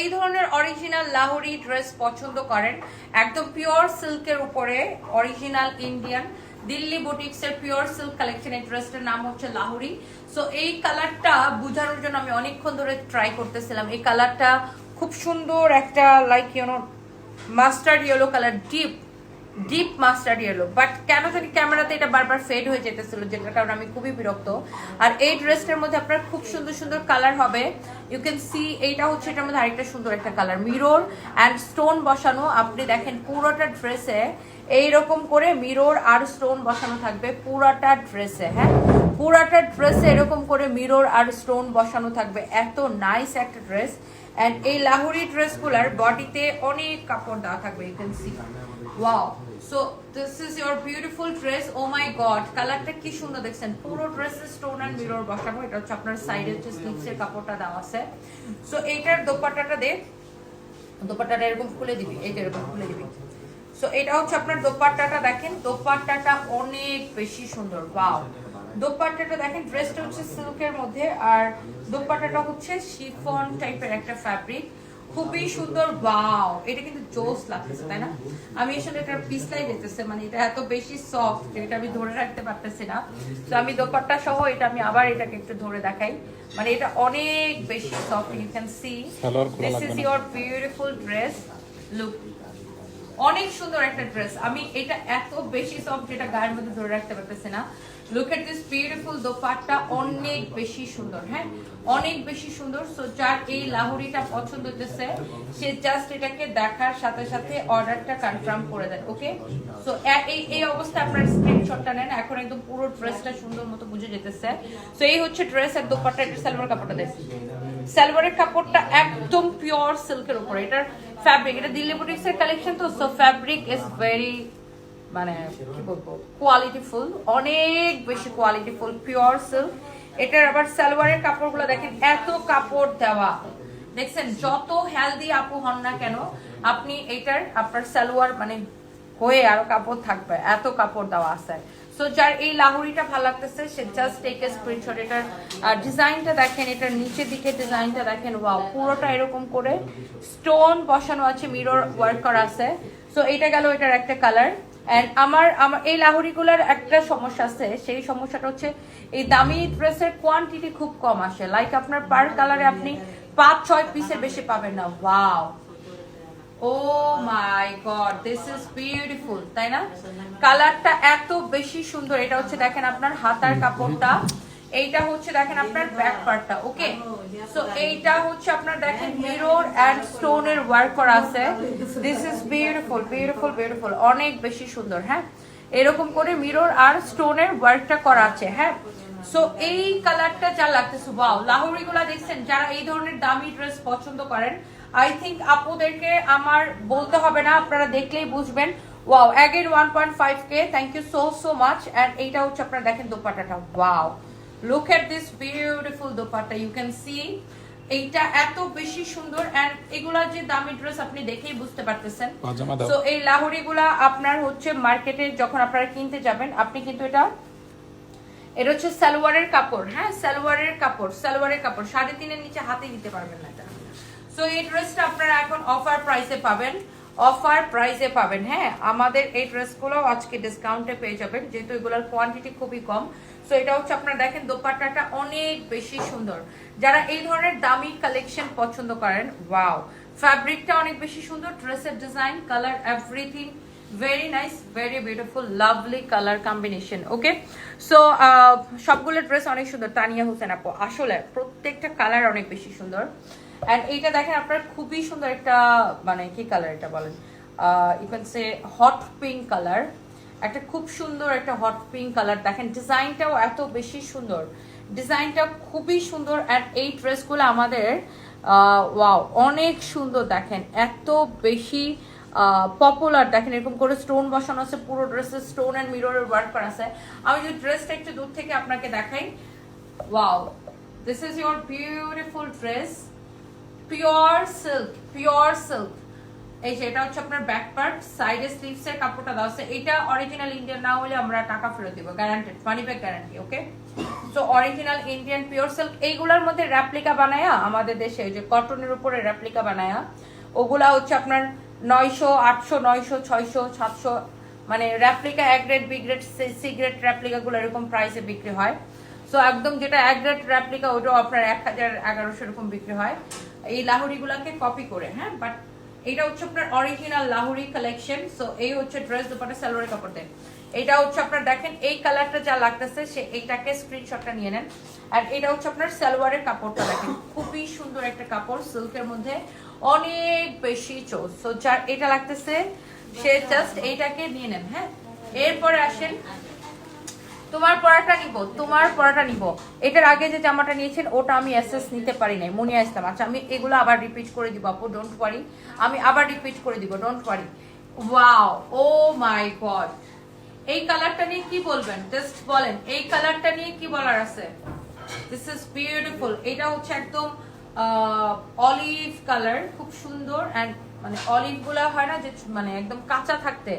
এই ধরনের original Lahori dress পছন্দ করেন। একদম পিওর সিল্কের উপরে অরিজিনাল ইন্ডিয়ান দিল্লি বুটিক্স এর পিওর সিল্ক কালেকশন এই ড্রেসটার নাম হচ্ছে লাহোরি। সো এই কালারটা বোঝানোর জন্য আমি অনেকক্ষণ ধরে ট্রাই করতেছিলাম। এই কালারটা খুব সুন্দর একটা like you know mustard yellow colour deep deep mustard yellow but কেন জানি ক্যামেরাতে এটা বারবার ফেড হয়ে যেতেছিল, যেটার কারণে আমি খুবই বিরক্ত। আর এই ড্রেসটার মধ্যে আপনার খুব সুন্দর সুন্দর কালার হবে। ইউ ক্যান সি এইটা হচ্ছে এটার মধ্যে আরেকটা সুন্দর একটা কালার মিরর অ্যান্ড স্টোন বসানো। আপনি দেখেন পুরোটা ড্রেসে এইরকম করে মিরর আর স্টোন বসানো থাকবে পুরাটা ড্রেসে হ্যাঁ? পুরাটা ড্রেসে এরকম করে মিরর আর স্টোন বসানো থাকবে। এত নাইস একটা ড্রেস অ্যান্ড এই লাহোরি ড্রেসগুলার বডিতে অনেক কাপড় দেওয়া থাকবে you can see wow so this is your beautiful dress oh my God কালারটা কি সুন্দর দেখছেন। পুরো ড্রেসে স্টোন অ্যান্ড মিরর বসানো, এটা হচ্ছে আপনার সাইডে হচ্ছে স্লিভসের কাপড়টা দেওয়া আছে। সো এইটার দোপাট্টাটা দে, দোপাট্টাটা এরকম খুলে দিবি, এইটা এরকম খুলে দিবি। সো এটা হচ্ছে আপনার দোপাট্টাটা দেখেন, দোপাট্টাটা অনেক বেশি সুন্দর। ওয়াও দোপাট্টাটা দেখেন ড্রেসটা হচ্ছে সিল্কের মধ্যে আর দোপাট্টাটা হচ্ছে শিফন টাইপের একটা ফ্যাব্রিক খুবই সুন্দর ওয়াও এটা কিন্তু জোস লাগতেছে তাই না? আমি আসলে এটা পিছলাই যেতেছে মানে এটা এত বেশি সফট এটা আমি ধরে রাখতে পারতেছি না। তো আমি দোপাট্টা সহ এটা আমি আবার এটাকে একটু ধরে দেখাই। মানে এটা অনেক বেশি soft you can see this is না। ইয়োর বিউটিফুল ড্রেস লুক অনেক সুন্দর একটা ড্রেস আমি এটা এত বেশি সফট যেটা গায়ের মধ্যে ধরে রাখতে পারতেছি না। Look at this beautiful dupatta অনেক বেশি সুন্দর হ্যাঁ? অনেক বেশি সুন্দর। সো যার এই লাহুরিটা পছন্দ হতেছে সে জাস্ট এটাকে দেখার সাথে সাথে অর্ডারটা কনফার্ম করে দেন ওকে সো এই এই অবস্থায় আপনার স্ক্রিনশটটা নেন। এখন একদম পুরো ড্রেসটা সুন্দর মতো বুঝে যেতেছে। সো এই হচ্ছে ড্রেস আর দোপাট্টা এটা সালোয়ার কাপড়টা দেখ সালোয়ারের কাপড়টা একদম পিওর সিল্কের উপরে। এটার ফ্যাব্রিক এটা দিল্লি বুটিক্স এর কালেকশন তো সো ফ্যাব্রিক ইজ ভেরি মানে কি বলব কোয়ালিটিফুল অনেক বেশি কোয়ালিটিফুল পিওর সিল্ক এটার আবার সালোয়ারের কাপড়গুলো দেখেন, এত কাপড় দেওয়া। দেখছেন, যত হেলদি আপু হন না কেন, আপনি এটার আপনার সালোয়ার মানে হয়ে আরও কাপড় থাকবে, এত কাপড় দেওয়া আছে। সো যার এই লাহুরিটা ভালো লাগতেছে, say just take a screenshot এটার ডিজাইনটা দেখেন, এটার নিচের দিকে ডিজাইনটা দেখেন ওয়াও পুরোটা এরকম করে স্টোন বসানো আছে মিরর ওয়ার্ক করা আছে। সো এটা গেল এটার একটা কালার এন্ড আমার আমার, এই লাহুরিগুলোর একটা সমস্যা আছে, সেই সমস্যাটা হচ্ছে এই দামি ড্রেসের কোয়ান্টিটি খুব কম আসে। লাইক আপনার পার কালারে আপনি পাঁচ ছয় পিসের বেশি পাবেন না wow oh my God this is beautiful তাই না? কালারটা এত বেশি সুন্দর, এটা হচ্ছে দেখেন আপনার হাতার কাপড়টা, এইটা হচ্ছে দেখেন আপনার ব্যাক পার্টটা ওকে সো এইটা হচ্ছে আপনার দেখেন মিরর এন্ড স্টোনের ওয়ার্ক করা আছে। This is beautiful beautiful beautiful অনেক বেশি সুন্দর হ্যাঁ? এরকম করে মিরর আর স্টোনের ওয়ার্কটা করা আছে হ্যাঁ? সো এই কালারটা যা লাগতেছে ওয়াও লাহোরি গুলা দেখছেন যারা এই ধরনের দামি ড্রেস পছন্দ করেন আই থিঙ্ক আপুদেরকে আমার বলতে হবে না আপনারা দেখলেই বুঝবেন। Wow again one point five K thank you so so much and এইটা হচ্ছে আপনারা দেখেন দোপাট্টাটা wow look at this beautiful dupatta you can see এইটা এত বেশি সুন্দর অ্যান্ড এগুলা যে দামি ড্রেস আপনি দেখেই বুঝতে পারতেছেন। তো এই লাহোরি গুলা আপনার হচ্ছে মার্কেটে যখন আপনারা কিনতে যাবেন আপনি কিন্তু এটা এটা হচ্ছে সালোয়ারের কাপড় হ্যাঁ? সালোয়ারের কাপড় সালোয়ারের কাপড়। সাড়ে তিনের নিচে হাতে দিতে পারবেন না এটা। সো এই ড্রেসটা আপনারা এখন অফার প্রাইসে পাবেন। অফার প্রাইসে পাবেন হ্যাঁ? আমাদের এই ড্রেসগুলো আজকে ডিসকাউন্টে পেয়ে যাবেন, যেহেতু এগুলোর কোয়ান্টিটি খুবই কম। সো এটা হচ্ছে আপনারা দেখেন, দোপাট্টাটা অনেক বেশি সুন্দর। যারা এই ধরনের দামি কালেকশন পছন্দ করেন ওয়াও ফ্যাব্রিকটা অনেক বেশি সুন্দর ড্রেসের design colour everything very nice very beautiful lovely colour combination okay so সবগুলো ড্রেস অনেক সুন্দর। তানিয়া হোসেন আপু, আসলে প্রত্যেকটা কালার অনেক বেশি সুন্দর। অ্যান্ড এইটা দেখেন আপনার খুবই সুন্দর একটা মানে কি কালার এটা বলেন? Can say hot pink colour একটা খুব সুন্দর একটা হট পিঙ্ক কালার দেখেন ডিজাইনটাও এত বেশি সুন্দর। ডিজাইনটা খুবই সুন্দর অ্যান্ড এই ড্রেসগুলো আমাদের ওয়াও অনেক সুন্দর দেখেন। এত বেশি পপুলার দেখেন এরকম করে স্টোন বসানো আছে, পুরো ড্রেসে স্টোন অ্যান্ড মিররের ওয়ার্ক করা আছে। আমি যদি ড্রেসটা একটু দূর থেকে আপনাকে দেখাই। Wow this is your beautiful dress pure silk pure silk এই যে, এটা হচ্ছে আপনার ব্যাক পার্ট সাইডে স্লিভস এর কাপড়টা দেওয়া আছে। এটা অরিজিনাল ইন্ডিয়ান না হলে আমরা টাকা ফেরত দিব guaranteed money back guarantee okay so original Indian pure silk এইগুলোর মধ্যে র্যাপ্লিকা বানায়া আমাদের দেশে ওই যে কটনের উপরে র্যাপ্লিকা বানায়া, ওগুলা হচ্ছে আপনার নয়শো, আটশো, নয়শো, ছয়শো, সাতশো মানে র্যাপ্লিকা এক grade B grade C grade র্যাপ্লিকাগুলো এরকম প্রাইসে বিক্রি হয়। সো একদম যেটা এক গ্রেড র্যাপ্লিকা ওটাও আপনার এক হাজার এগারোশো এরকম বিক্রি হয়। এই কপি করে হ্যাঁ? বাট এটা হচ্ছে আপনার অরিজিনাল লাহুরি কালেকশন সো এই হচ্ছে ড্রেস দুপাটা সালোয়ারের কাপড় দেয় এটা হচ্ছে আপনার দেখেন, এই কালারটা যা লাগতেছে, সে এইটাকে স্ক্রিনশটটা নিয়ে নেন। আর এটা হচ্ছে আপনার সালোয়ারের কাপড়টা দেখেন, খুবই সুন্দর একটা কাপড় সিল্কের মধ্যে। অনেক বেশি চোস সো যার এটা লাগতেছে, সে জাস্ট এইটাকে নিয়ে নেন হ্যাঁ? এরপরে আসেন, তোমার পড়াটা নিব, তোমার পড়াটা নিব। এটার আগে যে জামাটা নিয়েছেন, ওটা আমি এসএস নিতে পারি নাই। মনে আসতাম আচ্ছা আমি এগুলো আবার রিপিট করে দিব আপু ডোন্ট ওয়ারি আমি আবার রিপিট করে দিব don't worry wow oh my God এই কালারটা নিয়ে কি বলবেন? জাস্ট বলেন, এই কালারটা নিয়ে কি বলার আছে? দিস ইজ বিউটিফুল এটা হচ্ছে একদম অলিভ কালার খুব সুন্দর অ্যান্ড মানে অলিভগুলা হয় না যে মানে একদম কাঁচা থাকতে,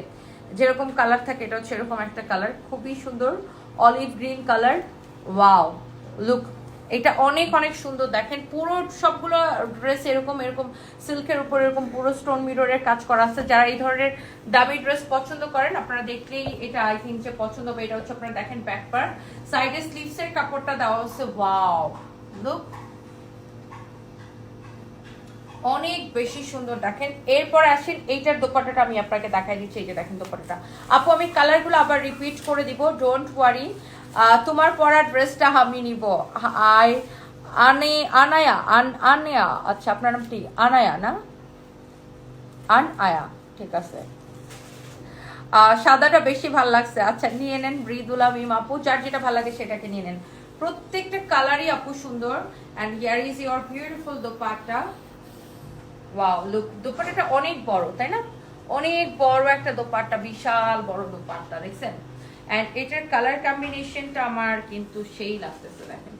যেরকম কালার থাকে এটা হচ্ছে এরকম একটা কালার খুবই সুন্দর olive green colour wow look এটা অনেক অনেক সুন্দর, দেখেন পুরো সবগুলো ড্রেস এরকম এরকম সিল্কের উপর এরকম পুরো স্টোন মিররের কাজ করা আছে, যারা এই ধরনের দামি ড্রেস পছন্দ করেন, আপনারা দেখলেই এটা আই থিঙ্ক যে পছন্দ হবে, এটা হচ্ছে আপনারা দেখেন ব্যাক পার সাইডে স্লিভসের কাপড়টা দেওয়া হচ্ছে ওয়াও লুক অনেক বেশি সুন্দর দেখেন। এরপর আসেন, এইটার দোপাটাটা আমি আপনাকে দেখাই দিচ্ছি, এই যে দেখেন দোপাটাটা আপু, আমি কালারগুলো আবার রিপিট করে দিব ডোন্ট ওয়ারি তোমার পরা ড্রেসটা আমি নিব। আই, আনে, আনায়া, আন, আনয়া। আচ্ছা আপনার নাম কি? আনায়া, না? আন আয়া ঠিক আছে। সাদাটা বেশি ভালো লাগছে। আচ্ছা নিয়ে নেন মৃদুলা মিম আপু, যার যেটা ভালো লাগে সেটাকে নিয়ে নেন। প্রত্যেকটা কালারই আপু সুন্দর। And here is your beautiful dupatta. Wow look দোপাট্টাটা অনেক বড়, তাই না? অনেক বড় একটা দোপাট্টা, বিশাল বড় দোপাট্টা, দেখছেন? এন্ড এটার কালার কম্বিনেশনটা আমার কিন্তু সেই লাগতেছে, দেখেন।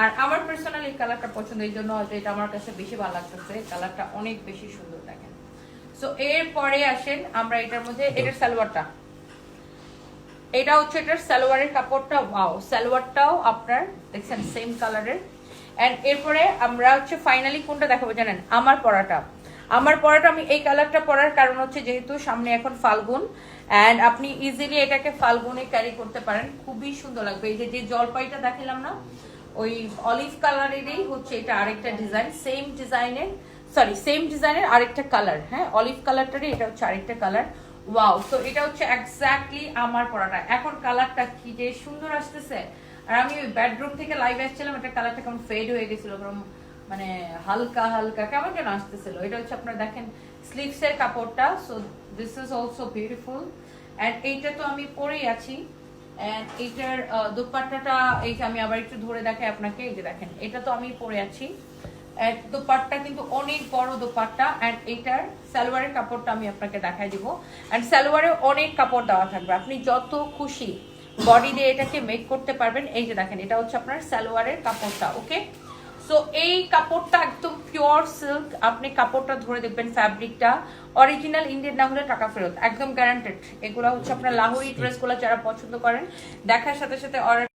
আর আমার পার্সোনাল কালারটা পছন্দ, এই জন্য হয়তো এটা আমার কাছে বেশি ভালো লাগতেছে। কালারটা অনেক বেশি সুন্দর, দেখেন। সো এরপরে আসেন আমরা এটার মধ্যে, এটার সালোয়ারটা। এটা হচ্ছে এটার সালোয়ারের কাপড়টা ওয়াও সালোয়ারটাও আপনার, দেখছেন সেম কালারের এন্ড এরপরে আমরা হচ্ছে ফাইনালি কোনটা দেখাবো জানেন? আমার পরাটা আমার পরাটা আমি এই কালারটা পরার কারণ হচ্ছে যেহেতু সামনে এখন ফাল্গুন এন্ড আপনি ইজিলি এটাকে ফাল্গুনে ক্যারি করতে পারেন। খুবই সুন্দর লাগবে। এই যে যে জলপাইটা দেখালাম না, ওই অলিভ কালারেরই হচ্ছে এটা আরেকটা ডিজাইন সেম ডিজাইনের সরি সেম ডিজাইনের আরেকটা কালার হ্যাঁ? অলিভ কালারটারই এটা হচ্ছে আরেকটা কালার ওয়াও তো এটা হচ্ছে এক্স্যাক্টলি আমার পরাটা এখন কালারটা কি যে সুন্দর আসতেছে। আর আমি ওই বেডরুম থেকে লাইভ আসছিলাম এটা কালারটা কেমন ফেড হয়ে গেছিল কেমন মানে হালকা হালকা, কেমন যেন আসতেছিল। এটা হচ্ছে আপনারা দেখেন স্লিভস এর কাপড়টা so this is also beautiful and এইটা তো আমি পরেই আছি। এন্ড এইটার দোপাট্টাটা, এই যে আমি আবার একটু ধরে দেখাই আপনাকে, এই যে দেখেন, এটা তো আমি পরে আছি। এন্ড দোপাট্টা কিন্তু অনেক বড় দোপাট্টা অ্যান্ড এইটার সালোয়ারের কাপড়টা আমি আপনাকে দেখাই দিব। অ্যান্ড সালোয়ারে অনেক কাপড় দেওয়া থাকবে, আপনি যত খুশি বডি দিয়ে এটাকে মেক করতে পারবেন। এই যে দেখেন এটা হচ্ছে আপনার সালোয়ারের কাপড়টা ওকে সো এই কাপড়টা একদম পিওর সিল্ক আপনি কাপড়টা ধরে দেখবেন ফ্যাব্রিকটা অরিজিনাল ইন্ডিয়ান না হলে টাকা ফেরত একদম গ্যারান্টেড এগুলো হচ্ছে আপনার লাহোরি ড্রেসগুলো যারা পছন্দ করেন দেখার সাথে সাথে অর্ডার